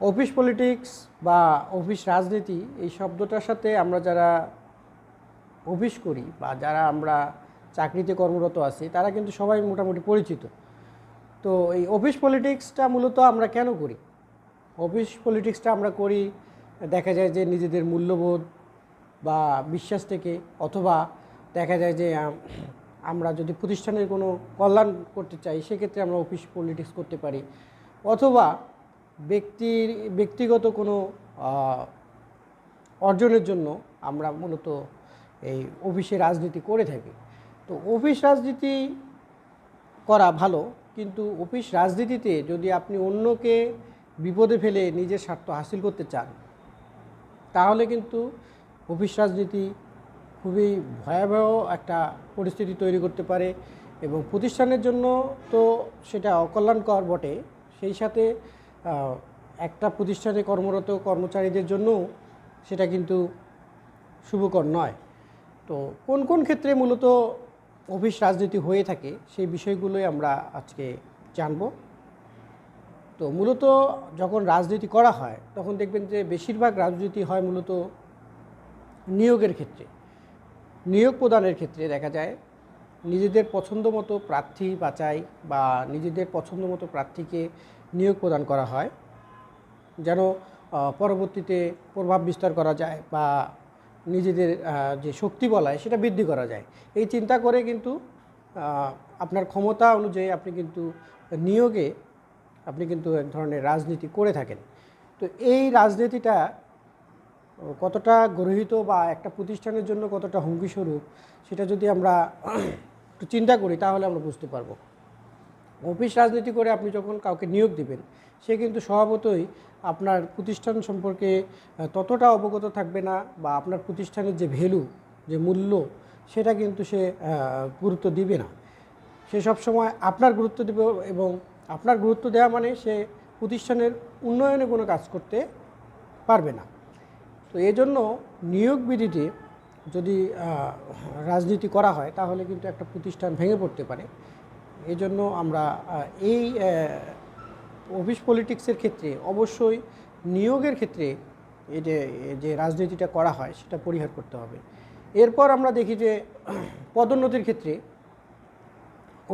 Office politics বা office রাজনীতি এই শব্দটার সাথে আমরা যারা অফিস করি বা যারা আমরা চাকরিতে কর্মরত আছি, তারা কিন্তু সবাই মোটামুটি পরিচিত। তো এই অফিস পলিটিক্সটা মূলত আমরা কেন করি? অফিস পলিটিক্সটা আমরা করি, দেখা যায় যে নিজেদের মূল্যবোধ বা বিশ্বাস থেকে, অথবা দেখা যায় যে আমরা যদি প্রতিষ্ঠানের কোনো কল্যাণ করতে চাই, সেক্ষেত্রে আমরা অফিস পলিটিক্স করতে পারি। অথবা ব্যক্তির, ব্যক্তিগত কোনো অর্জনের জন্য আমরা মূলত এই অফিসে রাজনীতি করে থাকি। তো অফিস রাজনীতি করা ভালো, কিন্তু অফিস রাজনীতিতে যদি আপনি অন্যকে বিপদে ফেলে নিজের স্বার্থ হাসিল করতে চান, তাহলে কিন্তু অফিস রাজনীতি খুবই ভয়াবহ একটা পরিস্থিতি তৈরি করতে পারে এবং প্রতিষ্ঠানের জন্য তো সেটা অকল্যাণকর বটে। সেই সাথে একটা প্রতিষ্ঠানে কর্মরত কর্মচারীদের জন্য সেটা কিন্তু শুভকর নয়। তো কোন কোন ক্ষেত্রে মূলত অফিস রাজনীতি হয়ে থাকে সেই বিষয়গুলোই আমরা আজকে জানব। তো মূলত যখন রাজনীতি করা হয়, তখন দেখবেন যে বেশিরভাগ রাজনীতি হয় মূলত নিয়োগের ক্ষেত্রে। নিয়োগ প্রদানের ক্ষেত্রে দেখা যায়, নিজেদের পছন্দ মতো প্রার্থী বাছাই বা নিজেদের পছন্দ মতো প্রার্থীকে নিয়োগ প্রদান করা হয়, যেন পরবর্তীতে প্রভাব বিস্তার করা যায় বা নিজেদের যে শক্তি বলায় সেটা বৃদ্ধি করা যায়। এই চিন্তা করে কিন্তু আপনার ক্ষমতা অনুযায়ী আপনি কিন্তু নিয়োগে আপনি কিন্তু এক ধরনের রাজনীতি করে থাকেন। তো এই রাজনীতিটা কতটা গরহিত বা একটা প্রতিষ্ঠানের জন্য কতটা হুমকি স্বরূপ সেটা যদি আমরা একটু চিন্তা করি তাহলে আমরা বুঝতে পারব। অফিস রাজনীতি করে আপনি যখন কাউকে নিয়োগ দিবেন, সে কিন্তু স্বভাবতই আপনার প্রতিষ্ঠান সম্পর্কে ততটা অবগত থাকবে না বা আপনার প্রতিষ্ঠানের যে ভ্যালু, যে মূল্য, সেটা কিন্তু সে গুরুত্ব দিবে না। সে সবসময় আপনার গুরুত্ব দেবে এবং আপনার গুরুত্ব দেওয়া মানে সে প্রতিষ্ঠানের উন্নয়নে কোনো কাজ করতে পারবে না। তো এই জন্য নিয়োগ বিধিতে যদি রাজনীতি করা হয়, তাহলে কিন্তু একটা প্রতিষ্ঠান ভেঙে পড়তে পারে। এই জন্য আমরা এই অফিস পলিটিক্সের ক্ষেত্রে, অবশ্যই নিয়োগের ক্ষেত্রে এই যে যে রাজনীতিটা করা হয়, সেটা পরিহার করতে হবে। এরপর আমরা দেখি যে, পদোন্নতির ক্ষেত্রে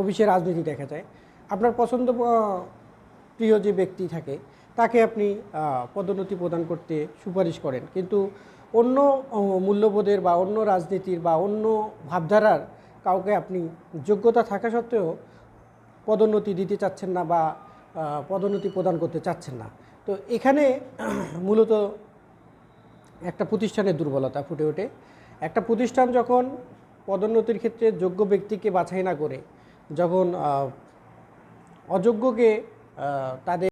অফিসে রাজনীতি দেখা যায়। আপনার পছন্দ প্রিয় যে ব্যক্তি থাকে, তাকে আপনি পদোন্নতি প্রদান করতে সুপারিশ করেন। কিন্তু অন্য মূল্যবোধের বা অন্য রাজনীতির বা অন্য ভাবধারার কাউকে আপনি যোগ্যতা থাকা সত্ত্বেও পদোন্নতি দিতে চাচ্ছেন না বা পদোন্নতি প্রদান করতে চাচ্ছেন না। তো এখানে মূলত একটা প্রতিষ্ঠানের দুর্বলতা ফুটে ওঠে। একটা প্রতিষ্ঠান যখন পদোন্নতির ক্ষেত্রে যোগ্য ব্যক্তিকে বাছাই না করে, যখন অযোগ্যকে তাদের